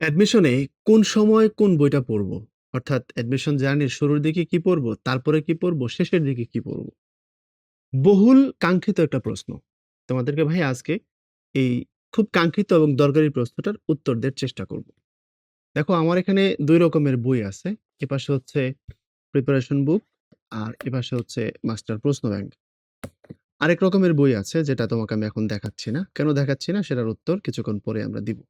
অ্যাডমিশনে কোন সময় কোন বইটা পড়ব? অর্থাৎ অ্যাডমিশন জার্নির শুরুর দিকে কি পড়ব, তারপরে কি পড়ব, শেষের দিকে কি পড়ব? বহুল কাঙ্ক্ষিত একটা প্রশ্ন। তোমাদেরকে ভাই আজকে এই খুব কাঙ্ক্ষিত এবং দরকারি প্রশ্নটার উত্তর দেওয়ার চেষ্টা করব। দেখো আমার এখানে ২ রকমের বই আছে। এপাশে হচ্ছে প্রিপারেশন বুক আর এপাশে হচ্ছে মাস্টার প্রশ্ন ব্যাংক। আরেক রকমের বই আছে যেটা তোমাকে আমি এখন দেখাচ্ছি না। কেন দেখাচ্ছি না সেটার উত্তর কিছুক্ষণ পরে আমরা দিব।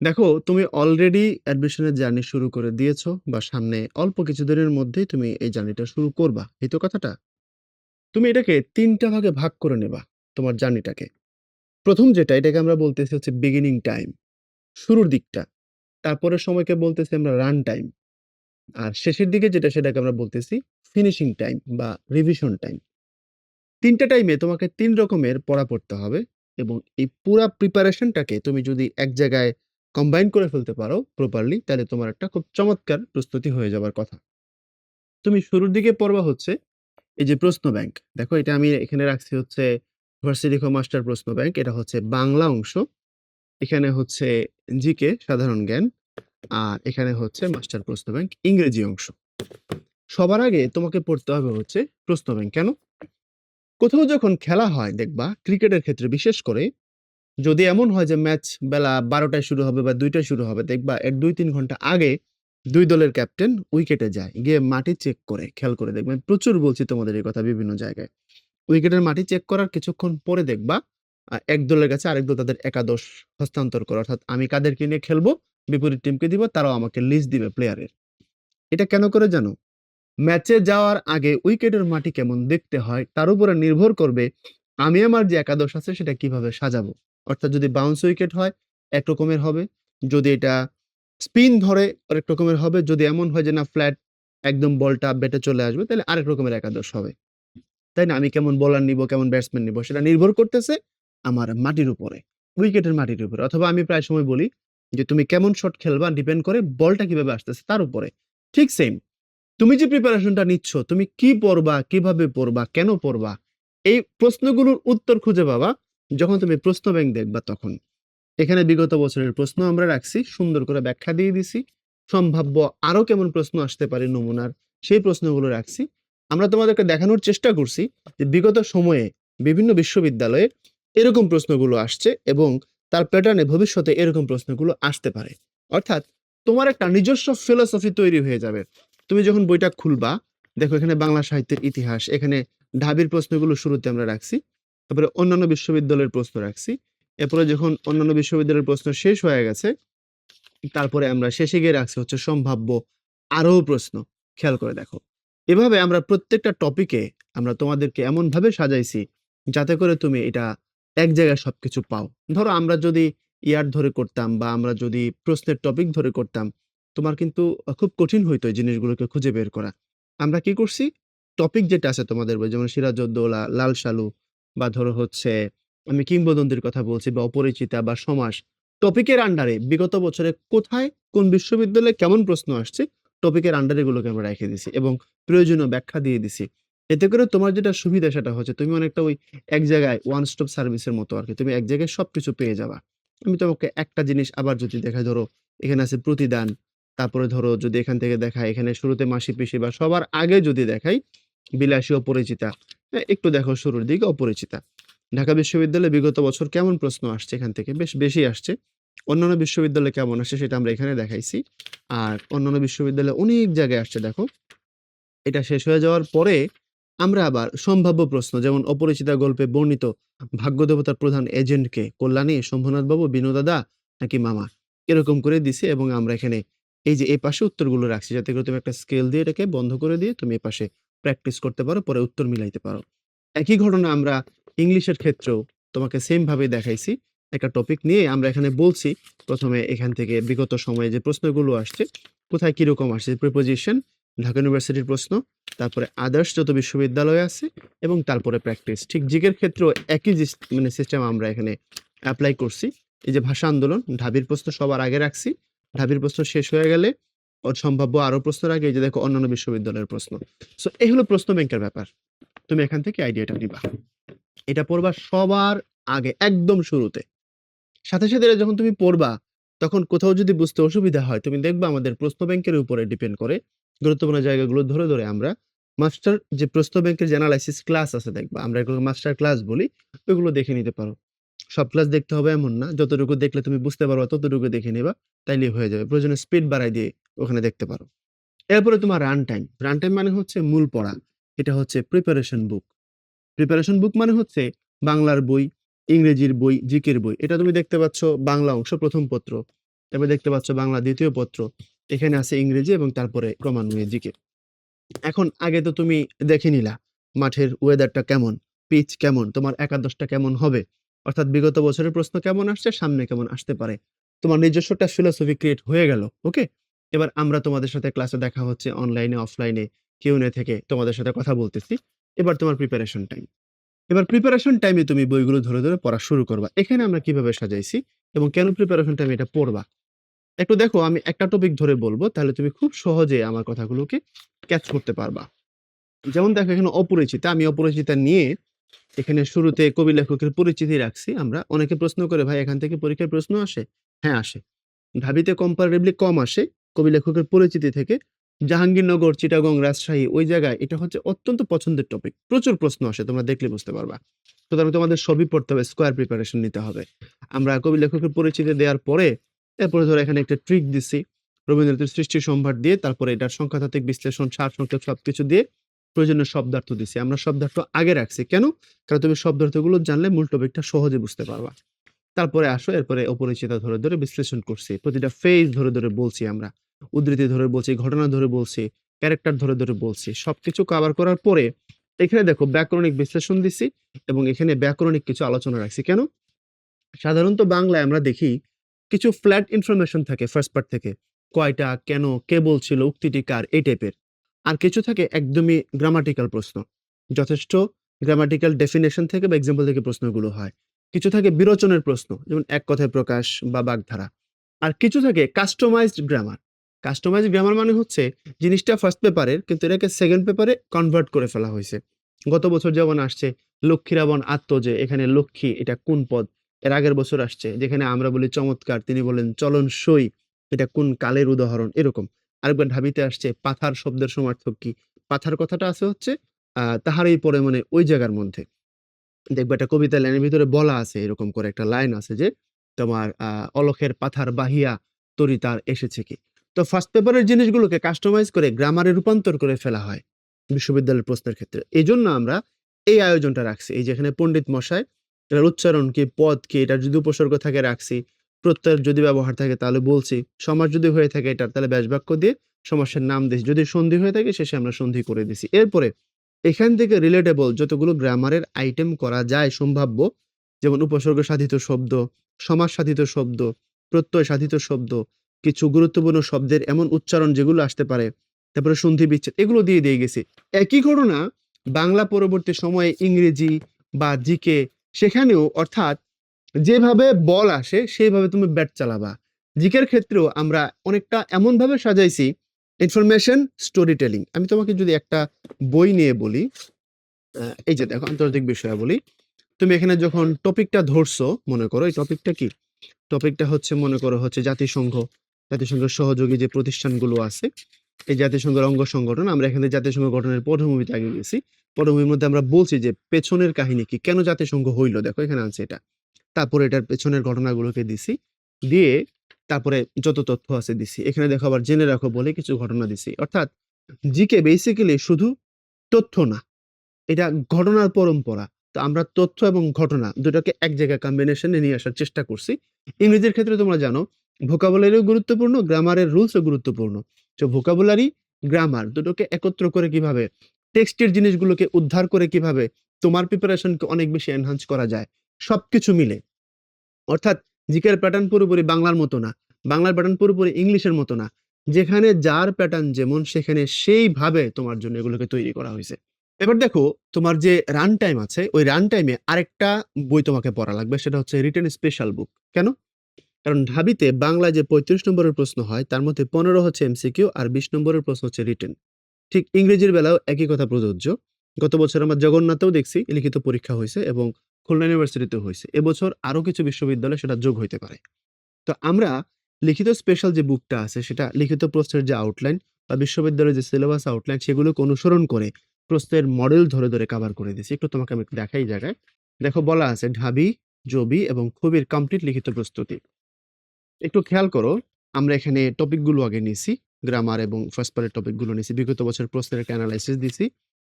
দেখো তুমি অলরেডি অ্যাডমিশনের জার্নি শুরু করে দিয়েছ বা সামনে অল্প কিছুদিনের মধ্যেই তুমি এই জার্নিটা শুরু করবা। এই তো কথাটা? তুমি এটাকে ৩ টা ভাগে ভাগ করে নেবা তোমার জার্নিটাকে। ১ম যেটা এটাকে আমরা বলতেছি হচ্ছে বিগিনিং টাইম, শুরুর দিকটা। তারপরের সময়কে বলতেছি আমরা রান টাইম। আর শেষের দিকে যেটা সেটাকে আমরা বলতেছি ফিনিশিং টাইম বা রিভিশন টাইম। ৩ টা টাইমে তোমাকে ৩ রকমের পড়া পড়তে হবে এবং এই পুরা প্রিপারেশনটাকে তুমি যদি এক জায়গায় কম্বাইন করে ফেলতে পারো প্রপারলি তাহলে তোমার একটা খুব চমৎকার প্রস্তুতি হয়ে যাবার কথা। তুমি শুরুর দিকে পড়বা হচ্ছে এই যে প্রশ্ন ব্যাংক। দেখো এটা আমি এখানে রাখছি হচ্ছে ভার্সিটি মাস্টার প্রশ্ন ব্যাংক। এটা হচ্ছে বাংলা অংশ। এখানে হচ্ছে জিকে সাধারণ জ্ঞান। আর এখানে হচ্ছে মাস্টার প্রশ্ন ব্যাংক ইংরেজি অংশ। সবার আগে তোমাকে পড়তে হবে হচ্ছে প্রশ্ন ব্যাংক। কেন? কোথাও যখন খেলা হয় দেখবা, ক্রিকেটের ক্ষেত্রে বিশেষ করে যদি এমন হয় যে ম্যাচ বেলা বারোটায় শুরু হবে বা দুইটায় শুরু হবে দেখবা এর ২-৩ ঘণ্টা আগে দুই দলের ক্যাপ্টেন উইকেটে যায়। গিয়ে মাটি চেক করে, খেয়াল করে দেখবেন। প্রচুর বলছি তোমাদের এই কথা বিভিন্ন জায়গায়। উইকেটের মাটি চেক করার কিছুক্ষণ পরে দেখবা এক দলের কাছে আরেক দল তাদের একাদশ হস্তান্তর করে। অর্থাৎ আমি কাদেরকে নিয়ে খেলব, বিপরীত টিমকে দিব, তারাও আমাকে লিস্ট দিবে প্লেয়ারের। এটা কেন করে জানো? ম্যাচে যাওয়ার আগে উইকেটের মাটি কেমন দেখতে হয় তার উপরে নির্ভর করবে আমি আমার যে একাদশ আছে সেটা কীভাবে সাজাবো। অর্থাৎ যদি বাউন্স উইকেট হয় এক রকমের হবে। যদি এটা স্পিন ধরে আরেক রকমের হবে। যদি এমন হয় যে না ফ্ল্যাট একদম বলটা ব্যাটে চলে আসবে তাহলে আরেক রকমের একাদশ হবে। তাই না? আমি কেমন বোলার নিবো, কেমন ব্যাটসম্যান নিবো সেটা নির্ভর করতেছে আমার মাটির উপরে। উইকেটের মাটির উপরে। অথবা আমি প্রায় সময় বলি যে তুমি কেমন শট খেলবা ডিপেন্ড করে বলটা কীভাবে আসতেছে তার উপরে। ঠিক সেম তুমি যে প্রিপারেশনটা নিচ্ছ, তুমি কি পড়বা, কীভাবে পড়বা, কেন পড়বা? এই প্রশ্নগুলোর উত্তর খুঁজে পাবা যখন তুমি প্রশ্ন ব্যাংক দেখবা তখন। এখানে বিগত বছরের প্রশ্ন আমরা রাখছি, সুন্দর করে ব্যাখ্যা দিয়ে দিছি। সম্ভাব্য আরও কেমন প্রশ্ন আসতে পারে নমুনার সেই প্রশ্নগুলো রাখছি। আমরা তোমাদেরকে দেখানোর চেষ্টা করছি যে বিগত সময়ে বিভিন্ন বিশ্ববিদ্যালয়ে এরকম প্রশ্নগুলো আসছে এবং তার প্যাটার্নে ভবিষ্যতে এরকম প্রশ্নগুলো আসতে পারে। অর্থাৎ তোমার একটা নিজস্ব ফিলোসফি তৈরি হয়ে যাবে। তুমি যখন বইটা খুলবা, দেখো এখানে বাংলা সাহিত্যের ইতিহাস, এখানে ঢাবির প্রশ্নগুলো শুরুতে আমরা রাখছি। তারপরে অন্যান্য বিশ্ববিদ্যালয়ের প্রশ্ন রাখছি। এরপরে যখন অন্যান্য বিশ্ববিদ্যালয়ের প্রশ্ন শেষ হয়ে গেছে, তারপরে আমরা শেষে গিয়ে রাখছি হচ্ছে সম্ভাব্য আরও প্রশ্ন। খেয়াল করে দেখো। এভাবে আমরা প্রত্যেকটা টপিকে আমরা তোমাদেরকে এমনভাবে সাজাইছি যাতে করে তুমি এটা এক জায়গায় সবকিছু পাও। ধরো আমরা যদি ইয়ার ধরে করতাম বা আমরা যদি প্রশ্নের টপিক ধরে করতাম, তোমার কিন্তু খুব কঠিন হইতো এই জিনিসগুলোকে খুঁজে বের করা। আমরা কি করছি? টপিক যেটা আছে তোমাদের যেমন সিরাজউদ্দৌলা, লাল সালু বা ধরো হচ্ছে আমি কিংবদন্তির কথা বলছি বা অপরিচিতা বা সমাস। টপিকের আন্ডারে বিগত বছরে কোথায় কোন বিশ্ববিদ্যালয়ে কেমন প্রশ্ন আসছে, টপিকের আন্ডারে এগুলোকে আমরা রেখে দিছি এবং প্রয়োজনীয় ব্যাখ্যা দিয়ে দিছি। এতে করে তোমার যেটা সুবিধা সেটা হচ্ছে তুমি অনেকটা ওই এক জায়গায় ওয়ান স্টপ সার্ভিসের মতো আর কি তুমি এক জায়গায় সবকিছু পেয়ে যাবা। আমি তোমাকে একটা জিনিস আবার যদি দেখাই ধরো এখানে আছে প্রতিদান, তারপরে ধরো যদি এখান থেকে দেখাই এখানে শুরুতে মাসি-পিসি বা সবার আগে যদি দেখাই বিলাসী অপরিচিতা। একটু দেখো শুরুর দিকে অপরিচিতা। ঢাকা বিশ্ববিদ্যালয়ে বিগত বছর কেমন প্রশ্ন আসছে এখান থেকে? বেশ বেশি আসছে। অন্যান্য বিশ্ববিদ্যালয়ে কেমন আসছে সেটা আমরা এখানে দেখাইছি। আর অন্যান্য বিশ্ববিদ্যালয়ে অনেক জায়গায় আসছে দেখো। এটা শেষ হয়ে যাওয়ার পরে আমরা আবার সম্ভাব্য প্রশ্ন যেমন অপরিচিতা গল্পে বর্ণিত ভাগ্যদেবতার প্রধান এজেন্ট কে? কল্যাণী, শম্ভুনাথ বাবু, বিনু দাদা নাকি মামা? এরকম করে দিছি এবং আমরা এখানে এই যে এপাশে উত্তরগুলো রাখছি যাতে করে তুমি একটা স্কেল দিয়ে এটাকে বন্ধ করে দিয়ে তুমি এপাশে প্র্যাকটিস করতে পারো, পরে উত্তর মিলাইতে পারো। একই ঘটনা আমরা ইংলিশের ক্ষেত্রেও তোমাকে সেম ভাবে দেখাইছি। একটা টপিক নিয়ে আমরা এখানে বলছি প্রথমে এখান থেকে বিগত সময়ে যে প্রশ্নগুলো আসছে, কোথায় কীরকম আসছে প্রিপোজিশন, ঢাকা ইউনিভার্সিটির প্রশ্ন, তারপরে আদার্স যত বিশ্ববিদ্যালয় আছে এবং তারপরে প্র্যাকটিস। ঠিক জিকের ক্ষেত্রেও একই মানে সিস্টেম আমরা এখানে অ্যাপ্লাই করছি। এই যে ভাষা আন্দোলন, ঢাবির প্রশ্ন সবার আগে রাখছি। ঢাবির প্রশ্ন শেষ হয়ে গেলে সম্ভাব্য আরও প্রশ্নের আগে যে দেখো অন্যান্য বিশ্ববিদ্যালয়ের প্রশ্ন। সো এই হলো প্রশ্ন ব্যাংকের ব্যাপার। তুমি এখান থেকে আইডিয়াটা নিবা। এটা পড়বা সবার আগে একদম শুরুতে। সাথে, সাথে যখন তুমি পড়বা, তখন কোথাও যদি বুঝতে অসুবিধা হয় তুমি দেখবা আমাদের প্রশ্ন ব্যাংকের উপরে ডিপেন্ড করে গুরুত্বপূর্ণ জায়গাগুলো ধরে, ধরে আমরা মাস্টার যে প্রশ্ন ব্যাংকের যে ক্লাস আছে দেখবা। আমরা এগুলো মাস্টার ক্লাস বলি। ওইগুলো দেখে নিতে পারো। সব ক্লাস দেখতে হবে এমন না। যতটুকু দেখলে তুমি বুঝতে পারো ততটুকু দেখে নিবা। তাইলে হয়ে যাবে। প্রয়োজনে স্পিড বাড়ায় দিয়ে ওখানে দেখতে পারো। এরপরে তোমার রান টাইম। রান টাইম মানে হচ্ছে মূল পড়া। এটা হচ্ছে প্রিপারেশন বুক। প্রিপারেশন বুক মানে হচ্ছে বাংলার বই, ইংরেজির বই, জিকের বই। এটা তুমি দেখতে পাচ্ছ বাংলা অংশ প্রথম পত্র। তারপরে দেখতে পাচ্ছ বাংলা দ্বিতীয় পত্র। এখানে আছে ইংরেজি এবং তারপরে ক্রমান্বয়ে জিকে। এখন আগে তো তুমি দেখে নিলা মাঠের ওয়েদারটা কেমন, পিচ কেমন, তোমার একাদশটা কেমন হবে। অর্থাৎ বিগত বছরের প্রশ্ন কেমন আসছে, সামনে কেমন আসতে পারে। তোমার নিজস্ব একটা ফিলোসফি ক্রিয়েট হয়ে গেল। ওকে? এবার আমরা তোমাদের সাথে ক্লাসে দেখা হচ্ছে অনলাইনে, অফলাইনে, কিউএনএ থেকে তোমাদের সাথে কথা বলতেছি। এবার তোমার প্রিপারেশন টাইম। এবার প্রিপারেশন টাইমে তুমি বইগুলো ধরে, ধরে পড়া শুরু করবা। এখানে আমরা কীভাবে সাজাইছি এবং কেন প্রিপারেশন টাইমে এটা পড়বা। একটু দেখো আমি একটা টপিক ধরে বলব তাহলে তুমি খুব সহজে আমার কথাগুলোকে ক্যাচ করতে পারবা। যেমন দেখো এখানে অপরিচিতা। আমি অপরিচিতা নিয়ে এখানে শুরুতে কবি লেখকের পরিচিতি রাখছি আমরা। অনেকে প্রশ্ন করে ভাই এখান থেকে পরীক্ষায় প্রশ্ন আসে? হ্যাঁ আসে। ঢাবিতে কম্পারেটিভলি কম আসে কবি লেখকের পরিচিতি থেকে। জাহাঙ্গীরনগর, চিটাগং, রাজশাহী ওই জায়গায় এটা হচ্ছে অত্যন্ত পছন্দের টপিক। প্রচুর প্রশ্ন আসে তোমরা দেখলে বুঝতে পারবা। সুতরাং তোমাদের সবই পড়তে হবে, স্কোয়ার প্রিপারেশন নিতে হবে। আমরা কবি লেখকের পরিচিতি দেওয়ার পরে এরপরে ধরো এখানে একটা ট্রিক দিছি। রবীন্দ্রনাথের সৃষ্টি সম্ভার দিয়ে তারপরে এটার সংখ্যাতাত্ত্বিক বিশ্লেষণ, সার সারসংক্ষেপ সবকিছু দিয়ে প্রয়োজনীয় শব্দার্থ দিছি। আমরা শব্দার্থ আগে রাখছি। কেন? কারণ তুমি শব্দার্থগুলো জানলে মূল টপিকটা সহজে বুঝতে পারবা। তারপরে আসো এরপরে অপরিচিতা ধরে, ধরে বিশ্লেষণ করছি। প্রতিটা ফেজ ধরে, ধরে বলছি আমরা। উদ্ধৃতি ধরে বলছি, ঘটনা ধরে বলছি, ক্যারেক্টার ধরে, ধরে বলছি। সবকিছু কভার করার পরে এখানে দেখো ব্যাকরণিক বিশ্লেষণ দিছি এবং এখানে ব্যাকরণিক কিছু আলোচনা রাখছি। কেন? সাধারণত বাংলায় আমরা দেখি কিছু ফ্ল্যাট ইনফরমেশন থাকে ফার্স্ট পার্ট থেকে। কয়টা, কেন, কে বলছিল, উক্তিটি কার এই টাইপের। আর কিছু থাকে একদমই গ্রামাটিক্যাল প্রশ্ন। যথেষ্ট গ্রামাটিক্যাল ডেফিনেশন থেকে বা এক্সাম্পল থেকে প্রশ্নগুলো হয়। কিছু থাকে বিরোচনের প্রশ্ন, যেমন এক কথায় প্রকাশ বা বাগধারা। আর কিছু থাকে কাস্টমাইজড গ্রামার। কাস্টমাইজড গ্রামার মানে হচ্ছে জিনিসটা ফার্স্ট পেপারের কিন্তু এটাকে সেকেন্ড পেপারে কনভার্ট করে ফেলা হয়েছে গত বছর যেমন আসছে, লক্ষ্মীরাবণ আত্মজে এখানে লক্ষ্মী, এটা কোন পদ? এর আগের বছর আসছে, যেখানে আমরা বলি চমৎকার, তিনি বলেন চলন সই এটা কোন কালের উদাহরণ, এরকম। আরেকবার ঢাবিতে আসছে পাথার শব্দের সমার্থক কি? পাথার কথাটা আছে হচ্ছে আ তাহারই পরে মানে ওই জায়গার মধ্যে। দেখবে একটা কবিতা লাইনের ভিতরে বলা আছে এরকম করে একটা লাইন আছে যে তোমার অলখের পাথার বাহিয়া তরি তার এসেছে কি? তো ফার্স্ট পেপারের জিনিসগুলোকে কাস্টমাইজ করে গ্রামারে রূপান্তর করে ফেলা হয় বিশ্ববিদ্যালয়ের প্রশ্নের ক্ষেত্রে। এই জন্য আমরা এই আয়োজনটা রাখছি। এই যেখানে পণ্ডিত মশাই এটার উচ্চারণ কি, পদ কি, এটার যদি উপসর্গ থাকে রাখছি। প্রত্যয়ের যদি ব্যবহার থাকে তাহলে বলছি। সমাস যদি হয়ে থাকে এটার তাহলে ব্যাস বাক্য দিয়ে সমাসের নাম দিছি। যদি সন্ধি হয়ে থাকে শেষে আমরা সন্ধি করে দিছি। এরপরে এখান থেকে রিলেটেবল যতগুলো গ্রামারের আইটেম করা যায় সম্ভাব্য যেমন উপসর্গ সাধিত শব্দ, সমাস সাধিত শব্দ, প্রত্যয় সাধিত শব্দ, কিছু গুরুত্বপূর্ণ শব্দের এমন উচ্চারণ যেগুলো আসতে পারে। তারপরে সন্ধি বিচ্ছেদ এগুলো দিয়ে, দিয়ে গেছি। একই ঘটনা বাংলা পরবর্তী সময়ে ইংরেজি বা জিকে সেখানেও অর্থাৎ যেভাবে বল আসে সেইভাবে তুমি ব্যাট চালাবা। জিকের ক্ষেত্রেও আমরা অনেকটা এমনভাবে সাজাইছি ইনফরমেশন স্টোরি টেলিং। আমি তোমাকে যদি একটা বই নিয়ে বলি, এই যে দেখো আন্তর্জাতিক বিষয়াবলী। তুমি এখানে যখন টপিকটা ধরছো মনে করো এই টপিকটা কি? টপিকটা হচ্ছে মনে করো হচ্ছে জাতিসংঘ। জাতিসংঘের সহযোগী যে প্রতিষ্ঠানগুলো আছে, এই জাতিসংঘের অঙ্গ সংগঠন আমরা এখানে জাতিসংঘ গঠনের পটভূমিতে আগে গেছি। পটভূমির মধ্যে আমরা বলছি যে পেছনের কাহিনী কি? কেন জাতিসংঘ হইল? দেখো এখানে আছে এটা। তারপরে এটার পেছনের ঘটনাগুলোকে দিছি। দিয়ে তারপরে যত তথ্য আছে দিছি। এখানে দেখো আবার জেনে রাখো বলে কিছু ঘটনা দিছি। অর্থাৎ জিকে বেসিক্যালি শুধু তথ্য না। এটা ঘটনার পরম্পরা। তো আমরা তথ্য এবং ঘটনা দুটাকে এক জায়গায় কম্বিনেশন নিয়ে আসার চেষ্টা করছি। ইংরেজির ক্ষেত্রে তোমরা জানো ভোকাবুলারিও গুরুত্বপূর্ণ, গ্রামারের রুলসও গুরুত্বপূর্ণ। তো ভোকাবুলারি, গ্রামার দুটোকে একত্র করে কীভাবে টেক্সটের জিনিসগুলোকে উদ্ধার করে কীভাবে তোমার প্রিপারেশনকে অনেক বেশি এনহান্স করা যায়। সবকিছু মিলে। অর্থাৎ জিকের প্যাটার্ন পুরোপুরি বাংলার মতো না। বাংলার প্যাটার্ন পুরোপুরি ইংলিশের মতো না। যেখানে যার প্যাটার্ন যেমন, সেখানে সেইভাবে তোমার জন্য এগুলোকে তৈরি করা হইছে। এবার দেখো, তোমার যে রান টাইম আছে, ওই রান টাইমে আরেকটা বই তোমাকে পড়া লাগবে, সেটা হচ্ছে রিটেন স্পেশাল বুক। কেন? কারণ ঢাবিতে বাংলায় যে ৩৫ নম্বরের প্রশ্ন হয়, তার মধ্যে ১৫ হচ্ছে এমসিকিউ আর ২০ নম্বরের প্রশ্ন হচ্ছে রিটেন। ঠিক ইংরেজির বেলাও একই কথা প্রযোজ্য। গত বছর আমরা জগন্নাথেও দেখছি, লিখিত পরীক্ষা হয়েছে এবং খুলনা ইউনিভার্সিটিতেও হইছে। এবছর আরও কিছু বিশ্ববিদ্যালয়ে সেটা যোগ হইতে পারে। তো আমরা লিখিত স্পেশাল যে বুকটা আছে সেটা লিখিত প্রশ্নের যে আউটলাইন বা বিশ্ববিদ্যালয়ের যে সিলেবাস আউটলাইন সেগুলোকে অনুসরণ করে প্রশ্নের মডেল ধরে, ধরে কভার করে দিয়েছি। একটু তোমাকে আমি দেখাই জায়গায়। দেখো বলা আছে ঢাবি, জবি এবং খুবির কমপ্লিট লিখিত প্রস্তুতি। একটু খেয়াল করো, আমরা এখানে টপিকগুলো আগে নিছি। গ্রামার এবং ফার্স্ট পার্টের টপিকগুলো নিছি। বিগত বছর প্রশ্নের একটা এনালাইসিস দিয়েছি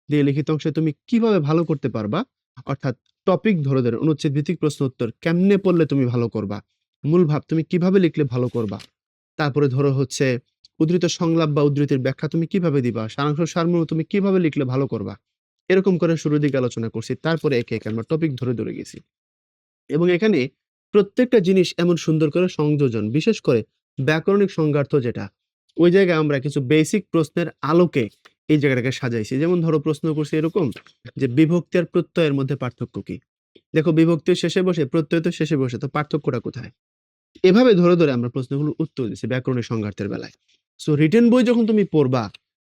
দিয়ে লিখিত অংশে তুমি কীভাবে ভালো করতে পারবা, অর্থাৎ টপিক ধরে, ধরে অনুচ্ছেদ ভিত্তিক প্রশ্ন উত্তর কেমনে পড়লে তুমি ভালো করবা, মূল ভাব তুমি কীভাবে লিখলে ভালো করবা। তারপরে ধরো হচ্ছে উদ্ধৃত সংলাপ বা উদ্ধৃতির ব্যাখ্যা তুমি কীভাবে দিবা, সারাংশ সারমর্ম তুমি কীভাবে লিখলে ভালো করবা। এরকম করে শুরুর দিকে আলোচনা করছি। তারপরে একে, একে আমরা টপিক ধরে, ধরে গেছি। এবং এখানে প্রত্যেকটা জিনিস এমন সুন্দর করে সংযোজন, বিশেষ করে ব্যাকরণিক সংজ্ঞার্থ যেটা, ওই জায়গায় আমরা কিছু বেসিক প্রশ্নের আলোকে এই জায়গাটাকে সাজাইছি। যেমন ধরো প্রশ্ন করছি এরকম যে বিভক্তি আর প্রত্যয়ের মধ্যে পার্থক্য কি? দেখো বিভক্তির শেষে বসে, প্রত্যয় তো শেষে বসে, তো পার্থক্যটা কোথায়? এভাবে ধরে, ধরে আমরা প্রশ্নগুলোর উত্তর দিছি ব্যাকরণিক সংজ্ঞার্থের বেলায়। সো রিটেন বই যখন তুমি পড়বা,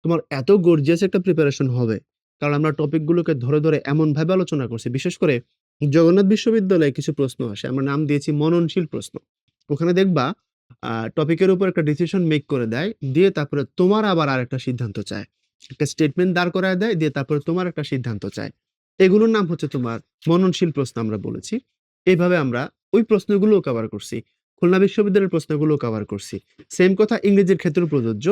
তোমার এত গর্জিয়াস একটা প্রিপারেশন হবে। কারণ আমরা টপিকগুলোকে ধরে, ধরে এমনভাবে আলোচনা করছি। বিশেষ করে জগন্নাথ বিশ্ববিদ্যালয়ে কিছু প্রশ্ন আসে। আমরা নাম দিয়েছি মননশীল প্রশ্ন। ওখানে দেখবা টপিকের উপর একটা ডিসিশন মেক করে দেয়। দিয়ে তারপরে তোমার আবার আরেকটা সিদ্ধান্ত চায়। একটা স্টেটমেন্ট দাঁড় করায় দেয়, দিয়ে তারপরে তোমার একটা সিদ্ধান্ত চায়। এগুলোর নাম হচ্ছে তোমার মননশীল প্রশ্ন আমরা বলেছি। এভাবে আমরা ওই প্রশ্নগুলোও কভার করছি। খুলনা বিশ্ববিদ্যালয়ের প্রশ্নগুলোও কভার করছি। সেম কথা ইংরেজির ক্ষেত্রে প্রযোজ্য।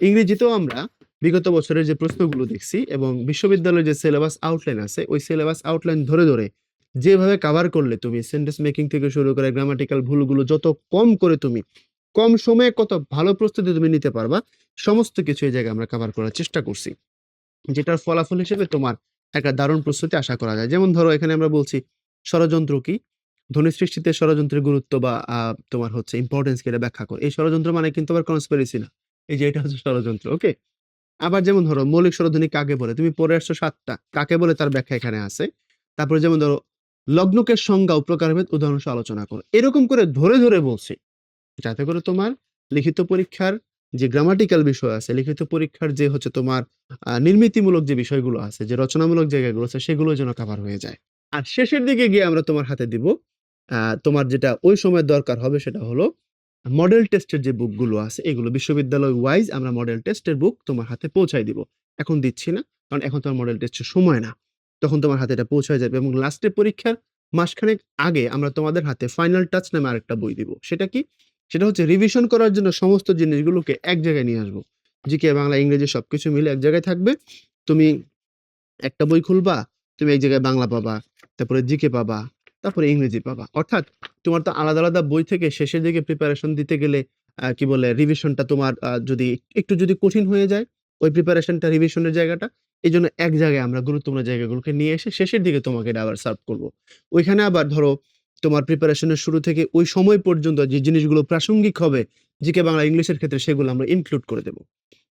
ইংরেজিতেও আমরা বিগত বছরের যে প্রশ্নগুলো দেখছি এবং বিশ্ববিদ্যালয়ের যে সিলেবাস আউটলাইন আছে, ওই সিলেবাস আউটলাইন ধরে, ধরে যেভাবে কভার করলে তুমি সেন্টেন্স মেকিং থেকে শুরু করে গ্রামাটিক্যাল ভুলগুলো যত কম করে তুমি কম সময়ে কত ভালো প্রস্তুতি তুমি নিতে পারবা, সমস্ত কিছু এই জায়গায় আমরা কভার করার চেষ্টা করছি। যেটার ফলাফল হিসেবে তোমার একটা দারুণ প্রস্তুতি আশা করা যায়। যেমন ধরো এখানে আমরা বলছি ষড়যন্ত্র কি? ধ্বনি সৃষ্টিতে ষড়যন্ত্রের গুরুত্ব বা তোমার হচ্ছে ইম্পোর্টেন্স এটা ব্যাখ্যা করো। এই ষড়যন্ত্র মানে কিন্তু আবার কনস্পিরেসি না। এই যে এটা হচ্ছে ষড়যন্ত্র, ওকে? আবার যেমন ধরো মৌলিক স্বরধ্বনি কাকে বলে? তুমি পরে আসছো সাতটা কাকে বলে তার ব্যাখ্যা এখানে আছে। তারপরে যেমন ধরো লগ্নকের সংজ্ঞা ও প্রকারভেদ উদাহরণ আলোচনা করো। এরকম করে ধরে, ধরে বলছি। যাতে করে তোমার লিখিত পরীক্ষার যে গ্রামাটিক্যাল বিষয় আছে, লিখিত পরীক্ষার যে হচ্ছে তোমার নির্মিতিমূলক যে বিষয়গুলো আছে, যে রচনামূলক জায়গাগুলো আছে সেগুলো যেন কভার হয়ে যায়। আর শেষের দিকে গিয়ে আমরা তোমার হাতে দিব তোমার যেটা ওই সময় দরকার হবে সেটা হলো মডেল টেস্টের যে বুকগুলো আছে এগুলো বিশ্ববিদ্যালয় ওয়াইজ আমরা মডেল টেস্টের বুক তোমার হাতে পৌঁছায় দিব। এখন দিচ্ছি না। কারণ এখন তোমার মডেল টেস্টের সময় না। তখন তোমার হাতে এটা পৌঁছায় যাবে এবং লাস্টে পরীক্ষার মাসখানেক আগে আমরা তোমাদের হাতে ফাইনাল টাচ নামে আরেকটা বই দিব। সেটা কি? সেটা হচ্ছে রিভিশন করার জন্য সমস্ত জিনিসগুলোকে এক জায়গায় নিয়ে আসব। জিকে, বাংলা, ইংরেজি সবকিছু মিলে এক জায়গায় থাকবে। তুমি একটা বই খুলবা, তুমি এক জায়গায় বাংলা পাবা, তারপরে জিকে পাবা, তারপরে ইংরেজি পাবা। অর্থাৎ তোমার তো আলাদা, আলাদা বই থেকে শেষের দিকে প্রিপারেশন দিতে গেলে কি বলে রিভিশনটা তোমার যদি একটু যদি কঠিন হয়ে যায়, ওই প্রিপারেশনটা রিভিশনের জায়গাটা, এই জন্য এক জায়গায় আমরা গুরুত্বপূর্ণ জায়গাগুলোকে নিয়ে এসে শেষের দিকে তোমাকে আবার সার্ভ করব। ওইখানে আবার ধরো তোমার প্রিপারেশনের শুরু থেকে ওই সময় পর্যন্ত যে জিনিসগুলো প্রাসঙ্গিক হবে জিকে, বাংলা, ইংলিশের ক্ষেত্রে সেগুলো আমরা ইনক্লুড করে দেব।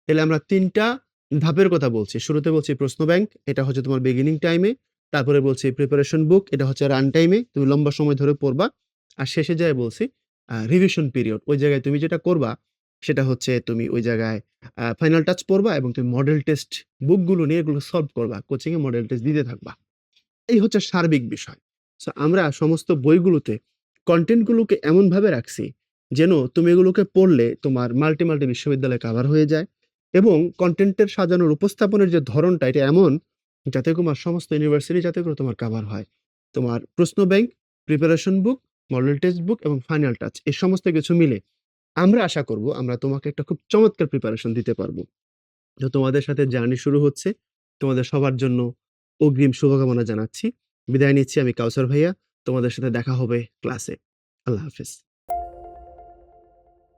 তাইলে আমরা ৩ টা ধাপের কথা বলছি। শুরুতে বলছি প্রশ্ন ব্যাংক, এটা হচ্ছে তোমার বিগিনিং টাইমে। তারপরে বলছি প্রিপারেশন বুক, এটা হচ্ছে রান টাইমে, তুমি লম্বা সময় ধরে পড়বা। আর শেষে যায় বলছি রিভিশন পিরিয়ড। ওই জায়গায় তুমি যেটা করবা সেটা হচ্ছে তুমি ওই জায়গায় ফাইনাল টাচ পড়বা এবং তুমি মডেল টেস্ট বুকগুলো নিয়ে এগুলো সলভ করবা। কোচিংয়ে মডেল টেস্ট দিতে থাকবা। এই হচ্ছে সার্বিক বিষয়। সো আমরা সমস্ত বইগুলোতে কনটেন্ট গুলোকে এমনভাবে রাখছি যেন তুমি এগুলোকে পড়লে তোমার মাল্টি, মাল্টি বিশ্ববিদ্যালয় কভার হয়ে যায় এবং কন্টেন্টের সাজানোর উপস্থাপনের যে ধরনটা এটা এমন যাতে তোমার সমস্ত ইউনিভার্সিটি যাতে করে তোমার কভার হয়। তোমার প্রশ্ন bank, preparation book, model test book এবং ফাইনাল টাচ এই সমস্ত কিছু মিলে আমরা আশা করব আমরা তোমাকে একটা খুব চমৎকার প্রিপারেশন দিতে পারব। তো তোমাদের সাথে জার্নি শুরু হচ্ছে। তোমাদের সবার জন্য অগ্রিম শুভকামনা জানাচ্ছি। বিদায় নিচ্ছি আমি কাউসার ভাইয়া। তোমাদের সাথে দেখা হবে ক্লাসে। আল্লাহ হাফেজ।